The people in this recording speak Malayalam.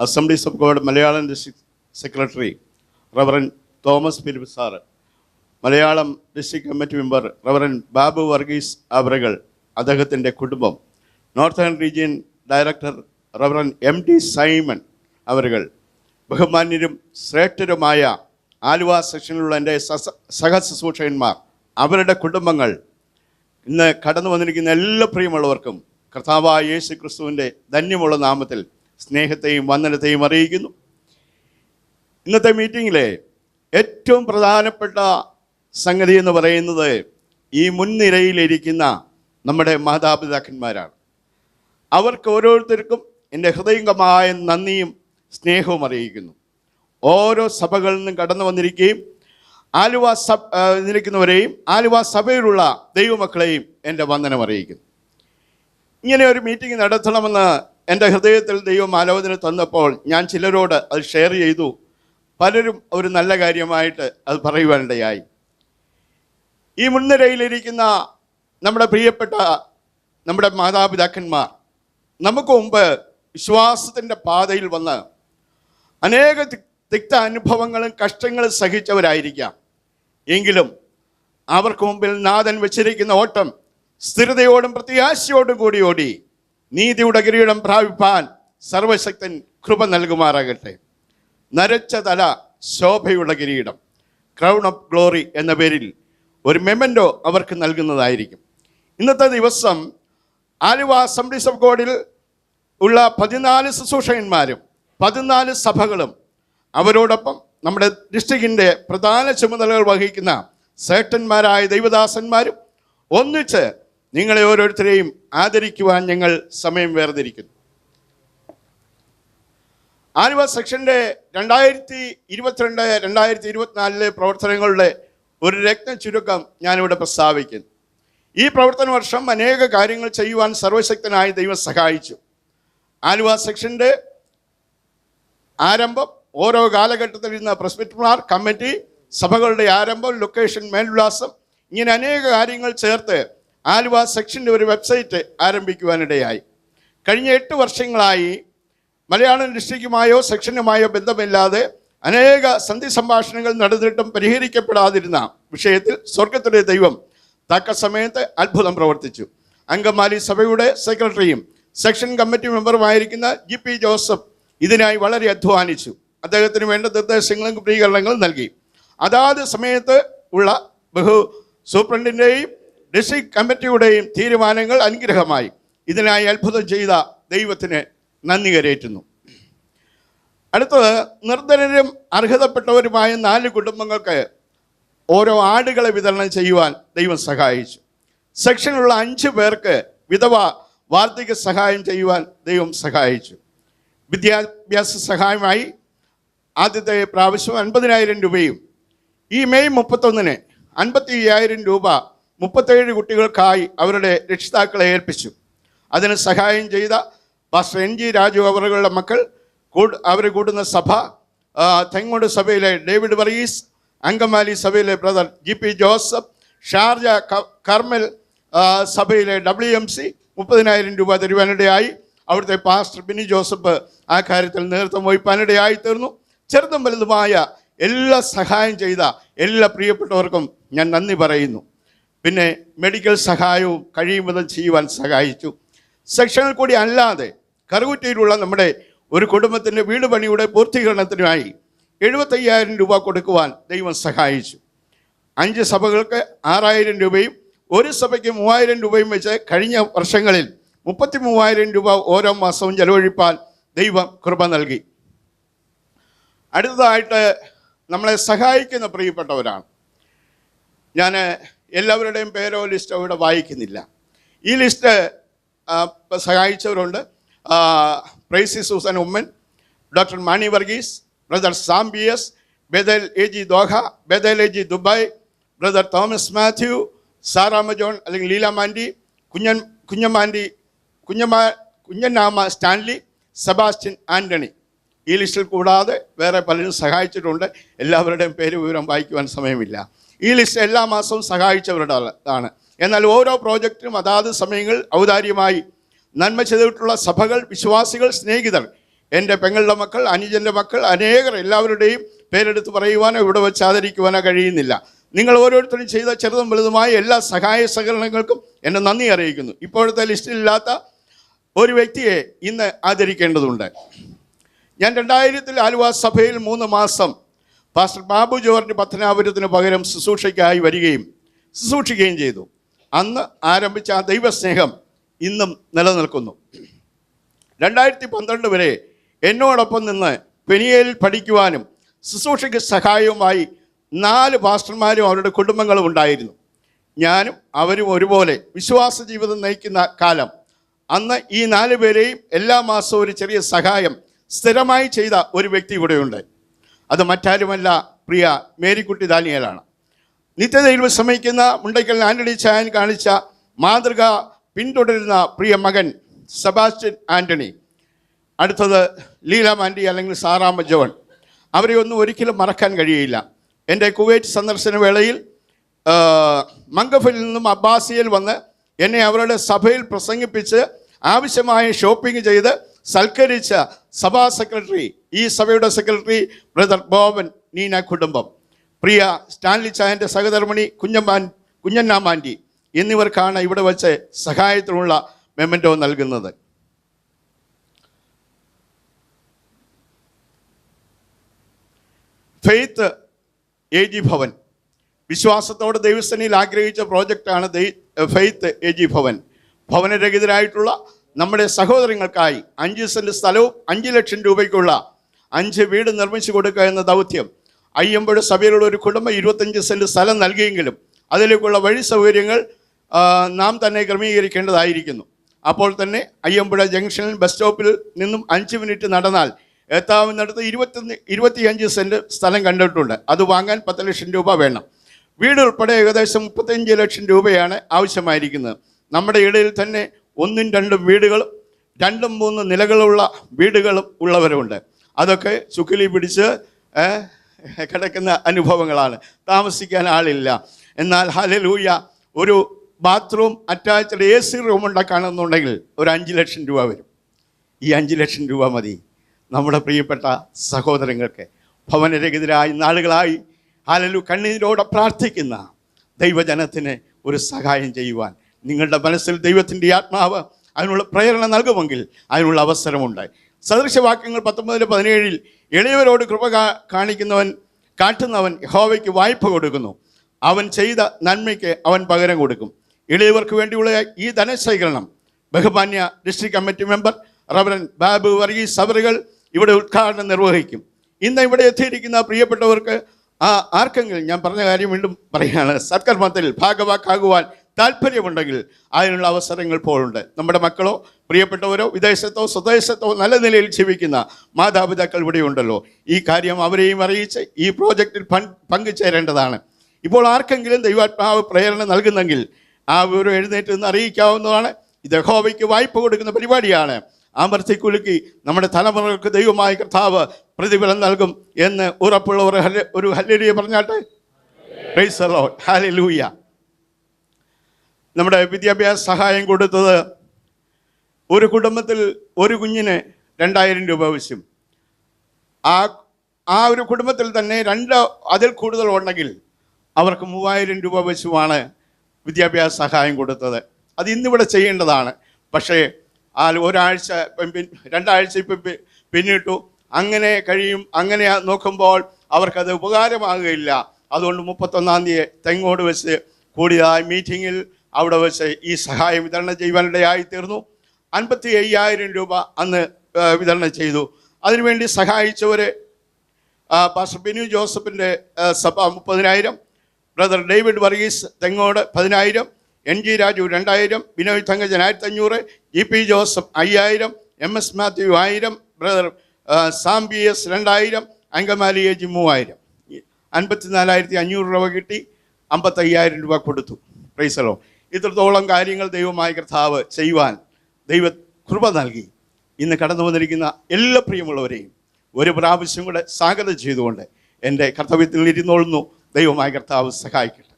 Assemblies of God Malayalam district secretary reverend Thomas Philip sir Malayalam district committee member reverend Babu Varghese അവറുകൾ അദ്ദേഹത്തിന്റെ കുടുംബം northern region director reverend M T Simon അവറുകൾ ബഹുമാന്യരും ശ്രേഷ്ഠരുമായ ആലുവ സെക്ഷനിലുള്ള എന്റെ സഹശുശ്രൂഷകന്മാർ അവരുടെ കുടുംബങ്ങൾ ഇന്ന് കടന്നു വന്നിരിക്കുന്ന എല്ലാ പ്രിയമുള്ളവർക്കും കർത്താവായ യേശു ക്രിസ്തുവിന്റെ ധന്യമുള്ള നാമത്തിൽ സ്നേഹത്തെയും വന്ദനത്തെയും അറിയിക്കുന്നു. ഇന്നത്തെ മീറ്റിങ്ങിലെ ഏറ്റവും പ്രധാനപ്പെട്ട സംഗതി എന്ന് പറയുന്നത് ഈ മുൻനിരയിലിരിക്കുന്ന നമ്മുടെ മാതാപിതാക്കന്മാരാണ്. അവർക്ക് ഓരോരുത്തർക്കും എന്റെ ഹൃദയംഗമായ നന്ദിയും സ്നേഹവും അറിയിക്കുന്നു. ഓരോ സഭകളിൽ നിന്നും കടന്നു വന്നിരിക്കുകയും ആലുവ സഭ നിൽക്കുന്നവരെയും ആലുവ സഭയിലുള്ള ദൈവമക്കളെയും എന്റെ വന്ദനം അറിയിക്കുന്നു. ഇങ്ങനെ ഒരു മീറ്റിംഗ് നടത്തണമെന്ന് എന്റെ ഹൃദയത്തിൽ ദൈവം ആലോചന തന്നപ്പോൾ ഞാൻ ചിലരോട് അത് ഷെയർ ചെയ്തു. പലരും ഒരു നല്ല കാര്യമായിട്ട് അത് പറയുവാനിടയായി. ഈ മുൻനിരയിലിരിക്കുന്ന നമ്മുടെ പ്രിയപ്പെട്ട നമ്മുടെ മാതാപിതാക്കന്മാർ നമുക്ക് മുമ്പ് വിശ്വാസത്തിന്റെ പാതയിൽ വന്ന് അനേക തിക്ത അനുഭവങ്ങളും കഷ്ടങ്ങളും സഹിച്ചവരായിരിക്കാം. എങ്കിലും അവർക്ക് മുമ്പിൽ നാഥൻ വെച്ചിരിക്കുന്ന ഓട്ടം സ്ഥിരതയോടും പ്രത്യാശയോടും കൂടി ഓടി. നീതിയുടെ കിരീടം പ്രാപിപ്പാൻ സർവശക്തൻ കൃപ നൽകുമാറാകട്ടെ. നരച്ച തല ശോഭയുടെ കിരീടം ക്രൗൺ ഓഫ് ഗ്ലോറി എന്ന പേരിൽ ഒരു മെമന്റോ അവർക്ക് നൽകുന്നതായിരിക്കും. ഇന്നത്തെ ദിവസം ആലുവ അസംബ്ലീസ് ഓഫ് ഗോഡിൽ ഉള്ള പതിനാല് ശുശ്രൂഷകന്മാരും പതിനാല് സഭകളും അവരോടൊപ്പം നമ്മുടെ ഡിസ്ട്രിക്റ്റിന്റെ പ്രധാന ചുമതലകൾ വഹിക്കുന്ന സേട്ടന്മാരായ ദൈവദാസന്മാരും ഒന്നിച്ച് നിങ്ങളെ ഓരോരുത്തരെയും ആദരിക്കുവാൻ ഞങ്ങൾ സമയം വേർതിരിക്കുന്നു. ആലുവ സെക്ഷന്റെ രണ്ടായിരത്തി ഇരുപത്തിരണ്ട് രണ്ടായിരത്തി ഇരുപത്തിനാലിലെ പ്രവർത്തനങ്ങളുടെ ഒരു രത്ന ചുരുക്കം ഞാനിവിടെ പ്രസ്താവിക്കുന്നു. ഈ പ്രവർത്തന വർഷം അനേക കാര്യങ്ങൾ ചെയ്യുവാൻ സർവശക്തനായ ദൈവം സഹായിച്ചു. ആലുവ സെക്ഷന്റെ ആരംഭം ഓരോ കാലഘട്ടത്തിൽ ഇരുന്ന പ്രസ്ബിറ്റർമാർ കമ്മിറ്റി സഭകളുടെ ആരംഭം ലൊക്കേഷൻ മേൽവിലാസം ഇങ്ങനെ അനേക കാര്യങ്ങൾ ചേർത്ത് ആലുവ സെക്ഷന്റെ ഒരു വെബ്സൈറ്റ് ആരംഭിക്കുവാനിടയായി. കഴിഞ്ഞ എട്ട് വർഷങ്ങളായി മലയാളം ഇൻഡസ്ട്രിക്കുമായോ സെക്ഷനുമായോ ബന്ധമില്ലാതെ അനേക സന്ധി സംഭാഷണങ്ങൾ നടന്നിട്ടും പരിഹരിക്കപ്പെടാതിരുന്ന വിഷയത്തിൽ സ്വർഗത്തിലെ ദൈവം തക്ക സമയത്ത് അത്ഭുതം പ്രവർത്തിച്ചു. അങ്കമാലി സഭയുടെ സെക്രട്ടറിയും സെക്ഷൻ കമ്മിറ്റി മെമ്പറുമായിരിക്കുന്ന ജി പി ജോസഫ് ഇതിനായി വളരെ അധ്വാനിച്ചു. അദ്ദേഹത്തിന് വേണ്ട നിർദ്ദേശങ്ങളും ക്രമീകരണങ്ങളും നൽകി. അതാത് സമയത്ത് ഉള്ള ബഹു സൂപ്രണ്ടിന്റെയും ഡിസ്ട്രിക്ട് കമ്മിറ്റിയുടെയും തീരുമാനങ്ങൾ അനുഗ്രഹമായി. ഇതിനായി അത്ഭുതം ചെയ്ത ദൈവത്തിന് നന്ദി കരേറ്റുന്നു അടുത്തത് നിർദ്ധനരും അർഹതപ്പെട്ടവരുമായ നാല് കുടുംബങ്ങൾക്ക് ഓരോ ആടുകളെ വിതരണം ചെയ്യുവാൻ ദൈവം സഹായിച്ചു. സെക്ഷനിലുള്ള അഞ്ച് പേർക്ക് വിധവ വാർദ്ധക്യ സഹായം ചെയ്യുവാൻ ദൈവം സഹായിച്ചു. വിദ്യാഭ്യാസ സഹായമായി ആദ്യത്തെ പ്രാവശ്യം അൻപതിനായിരം രൂപയും ഈ മെയ് മുപ്പത്തൊന്നിന് അൻപത്തി അയ്യായിരം രൂപ മുപ്പത്തേഴ് കുട്ടികൾക്കായി അവരുടെ രക്ഷിതാക്കളെ ഏൽപ്പിച്ചു. അതിന് സഹായം ചെയ്ത പാസ്റ്റർ എൻ ജി രാജു അവരുടെ മക്കൾ കൂട് അവർ കൂടുന്ന സഭ തെങ്ങോട് സഭയിലെ ഡേവിഡ് വർഗീസ് അങ്കമാലി സഭയിലെ brother G P Joseph Sharjah Carmel സഭയിലെ ഡബ്ല്യു എം സി മുപ്പതിനായിരം രൂപ തരുവാനിടയായി. അവിടുത്തെ പാസ്റ്റർ ബിനി ജോസഫ് ആ കാര്യത്തിൽ നേതൃത്വം വഹിപ്പാനിടയായി തീർന്നു. ചെറുതും വലുതുമായ എല്ലാ സഹായം ചെയ്ത എല്ലാ പ്രിയപ്പെട്ടവർക്കും ഞാൻ നന്ദി പറയുന്നു. പിന്നെ മെഡിക്കൽ സഹായവും കഴിയും വിധം ചെയ്യുവാൻ സഹായിച്ചു. സെക്ഷനിൽ കൂടി അല്ലാതെ കറുകുറ്റിയിലുള്ള നമ്മുടെ ഒരു കുടുംബത്തിന്റെ വീട് പണിയുടെ പൂർത്തീകരണത്തിനായി എഴുപത്തയ്യായിരം രൂപ കൊടുക്കുവാൻ ദൈവം സഹായിച്ചു. അഞ്ച് സഭകൾക്ക് ആറായിരം രൂപയും ഒരു സഭയ്ക്ക് മൂവായിരം രൂപയും വെച്ച് കഴിഞ്ഞ വർഷങ്ങളിൽ മുപ്പത്തി മൂവായിരം രൂപ ഓരോ മാസവും ചെലവഴിപ്പാൻ ദൈവം കൃപ നൽകി. അടുത്തതായിട്ട് നമ്മളെ സഹായിക്കുന്ന പ്രിയപ്പെട്ടവരാണ്. ഞാൻ എല്ലാവരുടെയും പേരോ ലിസ്റ്റോ ഇവിടെ വായിക്കുന്നില്ല. ഈ list സഹായിച്ചവരുണ്ട്. Pricy Susan Oommen doctor Mani Varghese brother സാംബിയസ് Bethel A G Doha Bethel A G Dubai brother Thomas Mathew Saramma John അല്ലെങ്കിൽ ലീലാമാൻഡി കുഞ്ഞൻ കുഞ്ഞമാൻഡി കുഞ്ഞമാ കുഞ്ഞനാമ സ്റ്റാൻലി സെബാസ്റ്റ്യൻ ആന്റണി ഈ ലിസ്റ്റിൽ കൂടാതെ വേറെ പലരും സഹായിച്ചിട്ടുണ്ട്. എല്ലാവരുടെയും പേര് വിവരം വായിക്കുവാൻ സമയമില്ല. ഈ ലിസ്റ്റ് എല്ലാ മാസവും സഹായിച്ചവരുടെ ആണ് എന്നാൽ ഓരോ പ്രോജക്റ്റിനും അതാത് സമയങ്ങളിൽ ഔദാര്യമായി നന്മ ചെയ്തിട്ടുള്ള സഭകൾ വിശ്വാസികൾ സ്നേഹിതർ എന്റെ പെങ്ങളുടെ മക്കൾ അനുജന്റെ മക്കൾ അനേകർ എല്ലാവരുടെയും പേരെടുത്ത് പറയുവാനോ ഇവിടെ വെച്ച് ആദരിക്കുവാനോ കഴിയുന്നില്ല. നിങ്ങൾ ഓരോരുത്തരും ചെയ്ത ചെറുതും വലുതുമായ എല്ലാ സഹായ സഹകരണങ്ങൾക്കും എന്നെ നന്ദി അറിയിക്കുന്നു. ഇപ്പോഴത്തെ ലിസ്റ്റിലില്ലാത്ത ഒരു വ്യക്തിയെ ഇന്ന് ആദരിക്കേണ്ടതുണ്ട്. ഞാൻ രണ്ടായിരത്തിൽ ആലുവ സഭയിൽ മൂന്ന് മാസം പാസ്റ്റർ ബാബു ജോർജ് പത്തനാപുരത്തിന് പകരം ശുശ്രൂഷയ്ക്കായി വരികയും ശുശ്രൂഷിക്കുകയും ചെയ്തു. അന്ന് ആരംഭിച്ച ആ ദൈവസ്നേഹം ഇന്നും നിലനിൽക്കുന്നു. രണ്ടായിരത്തി പന്ത്രണ്ട് വരെ എന്നോടൊപ്പം നിന്ന് പെനിയയിൽ പഠിക്കുവാനും ശുശ്രൂഷയ്ക്ക് സഹായവുമായി നാല് പാസ്റ്റർമാരും അവരുടെ കുടുംബങ്ങളും ഉണ്ടായിരുന്നു. ഞാനും അവരും ഒരുപോലെ വിശ്വാസ ജീവിതം നയിക്കുന്ന കാലം. അന്ന് ഈ നാല് പേരെയും എല്ലാ മാസവും ഒരു ചെറിയ സഹായം സ്ഥിരമായി ചെയ്ത ഒരു വ്യക്തി ഇവിടെയുണ്ട്. അത് മറ്റാരുമല്ല. പ്രിയ മേരിക്കുട്ടി ദാനിയലാണ്. നിത്യതയിൽ വിശ്രമിക്കുന്ന മുണ്ടയ്ക്കൽ ആന്റണി ചായൻ കാണിച്ച മാതൃക പിന്തുടരുന്ന പ്രിയ മകൻ സെബാസ്റ്റ്യൻ ആന്റണി. അടുത്തത് ലീല മാൻഡി അല്ലെങ്കിൽ സാറാമ്മ ജോൺ അവരെ ഒന്നും ഒരിക്കലും മറക്കാൻ കഴിയില്ല. എന്റെ കുവൈറ്റ് സന്ദർശന വേളയിൽ മംഗഫിൽ നിന്നും അബ്ബാസിയിൽ വന്ന് എന്നെ അവരുടെ സഭയിൽ പ്രസംഗിപ്പിച്ച് ആവശ്യമായ ഷോപ്പിംഗ് ചെയ്ത് സൽക്കരിച്ച സഭാ സെക്രട്ടറി ഈ സഭയുടെ സെക്രട്ടറി ബ്രദർ ബോബൻ നീന കുടുംബം. പ്രിയ സ്റ്റാൻലി ചായന്റെ സഹധർമ്മിണി കുഞ്ഞമ്മാൻ കുഞ്ഞന്നാമാന്റി എന്നിവർക്കാണ് ഇവിടെ വച്ച് സഹായത്തിനുള്ള മെമ്മന്റോ നൽകുന്നത്. Faith A G Bhavan. വിശ്വാസത്തോടെ ദൈവസേനയിൽ ആഗ്രഹിച്ച പ്രോജക്റ്റാണ് ഫെയ്ത്ത് എ ജി ഭവൻ. ഭവനരഹിതരായിട്ടുള്ള നമ്മുടെ സഹോദരങ്ങൾക്കായി അഞ്ച് സെന്റ് സ്ഥലവും അഞ്ച് ലക്ഷം രൂപയ്ക്കുള്ള അഞ്ച് വീട് നിർമ്മിച്ചു കൊടുക്കുക എന്ന ദൗത്യം അയ്യമ്പഴ സഭയിലുള്ള ഒരു കുടുംബം ഇരുപത്തഞ്ച് സെന്റ് സ്ഥലം നൽകിയെങ്കിലും അതിലേക്കുള്ള വഴി സൗകര്യങ്ങൾ നാം തന്നെ ക്രമീകരിക്കേണ്ടതായിരിക്കുന്നു. അപ്പോൾ തന്നെ അയ്യമ്പുഴ ജംഗ്ഷനിൽ ബസ് സ്റ്റോപ്പിൽ നിന്നും അഞ്ച് മിനിറ്റ് നടന്നാൽ എത്താവുന്നിടത്ത് ഇരുപത്തൊന്ന് ഇരുപത്തിയഞ്ച് സെന്റ് സ്ഥലം കണ്ടിട്ടുണ്ട്. അത് വാങ്ങാൻ പത്ത് ലക്ഷം രൂപ വേണം. വീട് ഉൾപ്പെടെ ഏകദേശം മുപ്പത്തഞ്ച് ലക്ഷം രൂപയാണ് ആവശ്യമായിരിക്കുന്നത്. നമ്മുടെ ഇടയിൽ തന്നെ ഒന്നും രണ്ടും വീടുകളും രണ്ടും മൂന്നും നിലകളുള്ള വീടുകളും ഉള്ളവരുണ്ട്. അതൊക്കെ ചുക്കിലി പിടിച്ച് കിടക്കുന്ന അനുഭവങ്ങളാണ്. താമസിക്കാൻ ആളില്ല. എന്നാൽ ഹലലൂയ ഒരു bathroom attached A C room ഉണ്ടാക്കുകയാണെന്നുണ്ടെങ്കിൽ ഒരു അഞ്ച് ലക്ഷം രൂപ വരും. ഈ അഞ്ച് ലക്ഷം രൂപ മതി. നമ്മുടെ പ്രിയപ്പെട്ട സഹോദരങ്ങൾക്ക്. ഭവനരഹിതരായി നാളുകളായി ഹാലലു കണ്ണീരോടെ പ്രാർത്ഥിക്കുന്ന ദൈവജനത്തിന് ഒരു സഹായം ചെയ്യുവാൻ. നിങ്ങളുടെ മനസ്സിൽ ദൈവത്തിന്റെ ആത്മാവ് അതിനുള്ള പ്രേരണ നൽകുമെങ്കിൽ അതിനുള്ള അവസരമുണ്ട് സദൃശവാക്യങ്ങൾ പത്തൊമ്പതിൽ പതിനേഴിൽ എളിയവരോട് കൃപ കാണിക്കുന്നവൻ കാട്ടുന്നവൻ യഹോവയ്ക്ക് വായ്പ കൊടുക്കുന്നു. അവൻ ചെയ്ത നന്മയ്ക്ക് അവൻ പകരം കൊടുക്കും. എളിയവർക്ക് വേണ്ടിയുള്ള ഈ ധനശേഖരണം ബഹുമാന്യ district committee member reverend Babu Varghese അവറുകൾ ഇവിടെ ഉദ്ഘാടനം നിർവഹിക്കും. ഇന്ന് ഇവിടെ എത്തിയിരിക്കുന്ന പ്രിയപ്പെട്ടവർക്ക് ആ ആർക്കെങ്കിലും ഞാൻ പറഞ്ഞ കാര്യം വീണ്ടും പറയുകയാണ് സത്കർമ്മത്തിൽ ഭാഗവാക്കാകുവാൻ താല്പര്യമുണ്ടെങ്കിൽ അതിനുള്ള അവസരങ്ങൾ പോലുണ്ട് നമ്മുടെ മക്കളോ പ്രിയപ്പെട്ടവരോ വിദേശത്തോ സ്വദേശത്തോ നല്ല നിലയിൽ ജീവിക്കുന്ന മാതാപിതാക്കൾ ഇവിടെയുണ്ടല്ലോ. ഈ കാര്യം അവരെയും അറിയിച്ച് ഈ പ്രോജക്റ്റിൽ പങ്ക് പങ്കുചേരേണ്ടതാണ്. ഇപ്പോൾ ആർക്കെങ്കിലും ദൈവാത്മാവ് പ്രേരണ നൽകുന്നെങ്കിൽ ആ വിവരം എഴുന്നേറ്റ് നിന്ന് അറിയിക്കാവുന്നതാണ്. ഇത് യഹോവയ്ക്ക് വായ്പ കൊടുക്കുന്ന പരിപാടിയാണ്. ആമർത്തി കുലുക്കി നമ്മുടെ തലമുറകൾക്ക് ദൈവമായ കർത്താവ് പ്രതിഫലം നൽകും എന്ന് ഉറപ്പുള്ള ഒരു ഹല്ല ഒരു ഹല്ലരിയെ പറഞ്ഞാട്ടെ? ലോഡ് ഹാലലൂയ നമ്മുടെ വിദ്യാഭ്യാസ സഹായം കൊടുത്തത് ഒരു കുടുംബത്തിൽ ഒരു കുഞ്ഞിന് രണ്ടായിരം രൂപ ആവശ്യം ആ ആ ഒരു കുടുംബത്തിൽ തന്നെ രണ്ട് അതിൽ കൂടുതൽ ഉണ്ടെങ്കിൽ അവർക്ക് മൂവായിരം രൂപ വെച്ചുമാണ് വിദ്യാഭ്യാസ സഹായം കൊടുത്തത്. അത് ഇന്നിവിടെ ചെയ്യേണ്ടതാണ്. പക്ഷേ ആ ഒരാഴ്ച രണ്ടാഴ്ച ഇപ്പം പിന്നിട്ടു. അങ്ങനെ കഴിയും അങ്ങനെ നോക്കുമ്പോൾ അവർക്കത് ഉപകാരമാകുകയില്ല. അതുകൊണ്ട് മുപ്പത്തൊന്നാം തീയതി തെങ്ങോട് വെച്ച് കൂടിയതായ മീറ്റിങ്ങിൽ അവിടെ വെച്ച് ഈ സഹായം വിതരണം ചെയ്യുവാനിടയായി തീർന്നു. അൻപത്തി അയ്യായിരം രൂപ അന്ന് വിതരണം ചെയ്തു. അതിനുവേണ്ടി സഹായിച്ചവരെ പാസ്റ്റർ ബിനു ജോസഫിന്റെ സഭ മുപ്പതിനായിരം ബ്രദർ ഡേവിഡ് വർഗീസ് തെങ്ങോട് പതിനായിരം എൻ ജി രാജു രണ്ടായിരം ബിനോയ് തങ്കജൻ ആയിരത്തി അഞ്ഞൂറ് ജി പി ജോസഫ് അയ്യായിരം എം എസ് മാത്യു ആയിരം ബ്രദർ സാം ബി എസ് രണ്ടായിരം അങ്കമാലി എ ജി മൂവായിരം. അൻപത്തിനാലായിരത്തി അഞ്ഞൂറ് രൂപ കിട്ടി അമ്പത്തയ്യായിരം രൂപ കൊടുത്തു. പ്രൈസലോ ഇത്രത്തോളം കാര്യങ്ങൾ ദൈവമായ കർത്താവ് ചെയ്യുവാൻ ദൈവ കൃപ നൽകി. ഇന്ന് കടന്നു വന്നിരിക്കുന്ന എല്ലാ പ്രിയമുള്ളവരെയും ഒരു പ്രാവശ്യം കൂടെ സ്വാഗതം ചെയ്തുകൊണ്ട് എന്റെ കർത്തവ്യത്തിൽ ഇരുന്നോളുന്നു ദൈവമായ കർത്താവ് സഹായിക്കട്ടെ.